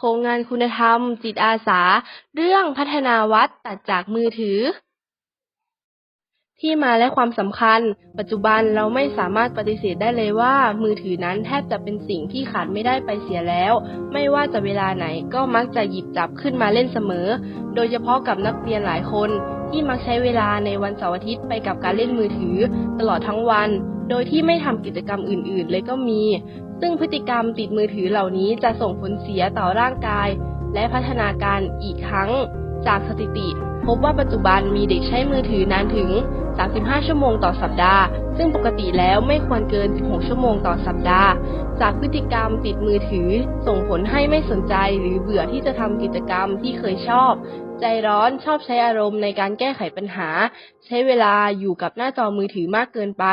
ครงงานคุณธรรม จิตอาสา เรื่องพัฒนาวัดตัดจากมือถือ ที่มาและความสำคัญ ปัจจุบันเราไม่สามารถปฏิเสธได้เลยว่า มือถือนั้นแทบจะเป็นสิ่งที่ขาดไม่ได้ไปเสียแล้ว ไม่ว่าจะเวลาไหนก็มักจะหยิบจับขึ้นมาเล่นเสมอ โดยเฉพาะกับนักเรียนหลายคน ที่มักใช้เวลาในวันเสาร์อาทิตย์ไปกับการเล่นมือถือ ตลอดทั้งวัน โดยที่ไม่ทำกิจกรรมอื่น ๆ เลยก็มี ซึ่งพฤติกรรมติดมือถือเหล่านี้จะส่งผลเสียต่อร่างกาย และพัฒนาการอีกครั้งจากสถิติ บว่าปัจจุบันมีเด็กใช้มือถือนานถึง 35 ชั่วโมงต่อสัปดาห์ ซึ่งปกติแล้วไม่ควรเกิน 16 ชั่วโมงต่อสัปดาห์ จากพฤติกรรมติดมือถือ ส่งผลให้ไม่สนใจหรือเบื่อที่จะทำกิจกรรมที่เคยชอบ ใจร้อนชอบใช้อารมณ์ในการแก้ไขปัญหา ใช้เวลาอยู่กับหน้าจอมือถือมากเกินไป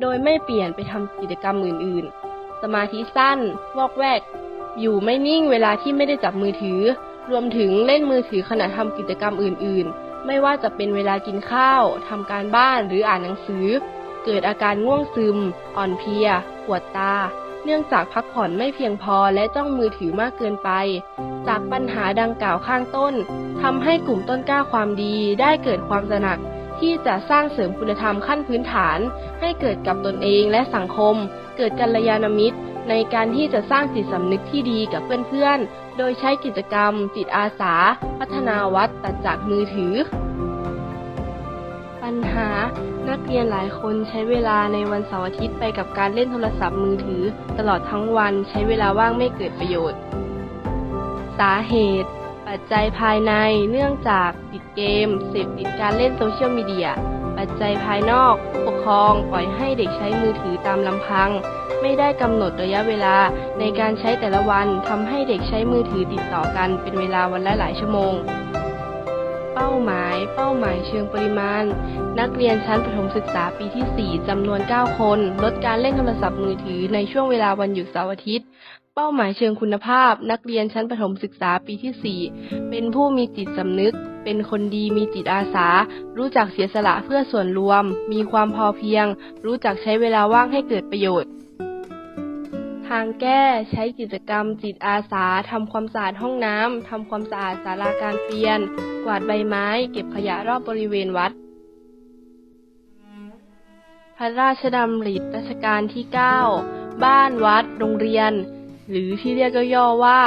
โดยไม่เปลี่ยนไปทำกิจกรรมอื่น ๆ สมาธิสั้น วอกแวก อยู่ไม่นิ่งเวลาที่ไม่ได้จับมือถือ รวมถึงเล่นมือถือขณะทำกิจกรรมอื่น ๆ ไม่ว่าจะเป็นเวลากินข้าวทำการบ้านหรืออ่านหนังสือ เกิดอาการง่วงซึม อ่อนเพลีย ปวดตา เนื่องจากพักผ่อนไม่เพียงพอและจ้องมือถือมากเกินไป จากปัญหาดังกล่าวข้างต้นทำให้กลุ่มต้นกล้าความดีได้เกิดความตระหนักที่จะสร้างเสริมคุณธรรมขั้นพื้นฐาน ให้เกิดกับตนเองและสังคม เกิดกัลยาณมิตร ในการที่จะสร้างจิตสำนึกที่ดีกับเพื่อนๆ โดยใช้กิจกรรม จิตอาสา พัฒนาวัดตัดจากมือถือ ปัญหา นักเรียนหลายคนใช้เวลาในวันเสาร์อาทิตย์ไปกับการเล่นโทรศัพท์มือถือ ตลอดทั้งวันใช้เวลาว่างไม่เกิดประโยชน์ สาเหตุ ปัจจัยภายในเนื่องจากติดเกม เสพติดการเล่นโซเชียลมีเดียปัจจัยภายนอกผู้ปกครองปล่อยให้เด็กใช้มือถือตามลำพัง ไม่ได้กำหนดระยะเวลาในการใช้แต่ละวันทำให้เด็กใช้มือถือติดต่อกันเป็นเวลาวันละหลายชั่วโมง เป้าหมาย เป้าหมายเชิงปริมาณ นักเรียนชั้นประถมศึกษาปีที่ 4จำนวน 9 คน ลดการเล่นโทรศัพท์มือถือในช่วงเวลาวันหยุดเสาร์อาทิตย์เป้าหมายเชิงคุณภาพ นักเรียนชั้นประถมศึกษาปีที่ 4 เป็นผู้มีจิตสำนึก เป็นคนดีมีจิตอาสา รู้จักเสียสละเพื่อส่วนรวม มีความพอเพียง รู้จักใช้เวลาว่างให้เกิดประโยชน์ ทางแก้ใช้กิจกรรมจิตอาสาทำความสะอาดห้องน้ำทำความสะอาดศาลาการเปลี่ยน กวาดใบไม้ เก็บขยะรอบบริเวณวัด พระราชดำริรัชกาลที่ 9 บ้านวัด โรงเรียน หรือที่เรียกย่อๆว่า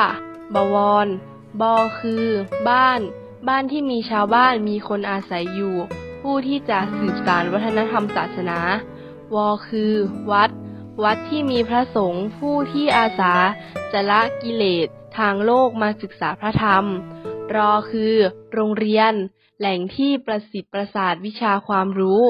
บวรบคือ บ้าน บ้านที่มีชาวบ้านมีคนอาศัยอยู่ ผู้ที่จะสืบสานวัฒนธรรมศาสนาวคือ วัด วัดที่มีพระสงฆ์ผู้ที่อาสาจะละกิเลสทางโลกมาศึกษาพระธรรม รอคือ โรงเรียน แหล่งที่ประสิทธิ์ประสาทวิชาความรู้